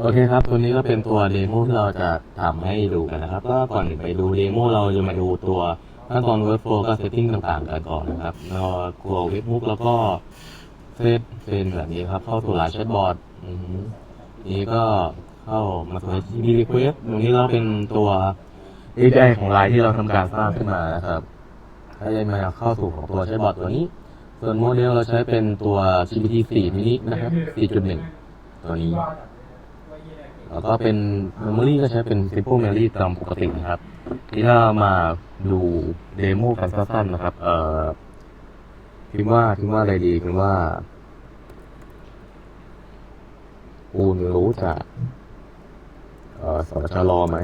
โอเคครับ ตัวนี้ก็เป็นตัวเดโมที่เราจะทำให้ดูกันนะครับ ก็ก่อนไปดูเดโมเราจะมาดูตัวขั้นตอน workflow ก็ setting ต่างๆ กันก่อนนะครับเรากลัวเว็บมุกแล้วก็เซตเป็นแบบนี้ครับ เข้าสู่ไลน์แชทบอร์ดนี้ก็เข้ามาสู่ HTTP request ตรงนี้เราเป็นตัว API ของไลน์ที่เราทำการสร้างขึ้นมานะครับถ้าจะมาเข้าสู่ของตัวแชทบอร์ดตัวนี้ ส่วนโมเดลเราใช้เป็นตัว GPT 4 mini นะครับ 4.1 ตัวนี้ แล้วก็เป็น Memory ก็ใช้เป็น Simple Memory ตามปกตินะครับ ที่ถ้ามาดูเดโมกันสั้นๆนะครับ เอ่อพิมพ์ว่าพิมพ์ว่าอะไรดีพิมพ์ว่าคุณรู้จักเอ่อสชรไหม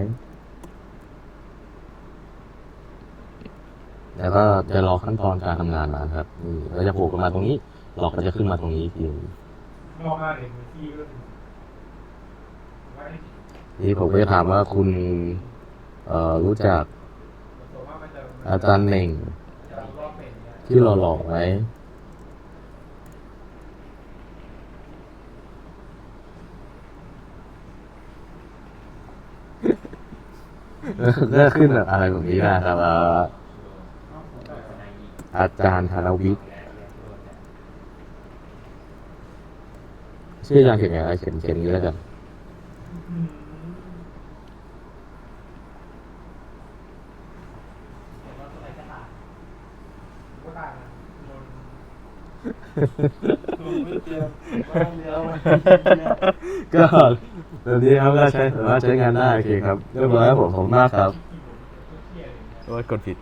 แล้วก็จะรอขั้นตอนการทำงานมาครับนี่เราจะโผูกกันมาตรงนี้ หลอกก็จะขึ้นมาตรงนี้อีกทีนึงมอมาเห็นมือที่ก็คือไว้ นี่ผมก็จะถามว่าคุณเอ่อรู้จักส่วนมากมันจะอาจารย์เหน่งจะรอบเป็นเนี่ยที่เราหลอกไหมก็ขึ้นแบบอะไรแบบนี้นะครับเอ่ออาจารย์ธนวิทย์ชื่ออาจารย์เขียนไงเขียนเขียนอย่างนี้แล้วกัน ก็ต่างนะโดนโดนไม่เตรียมบ้านเดียวก็แบบนี้ครับก็ใช้สามารถใช้งานได้โอเคครับเรียบร้อยครับผมผมมากครับเที่ยอะไรอย่างเงี้ยโอ้ยกดผิด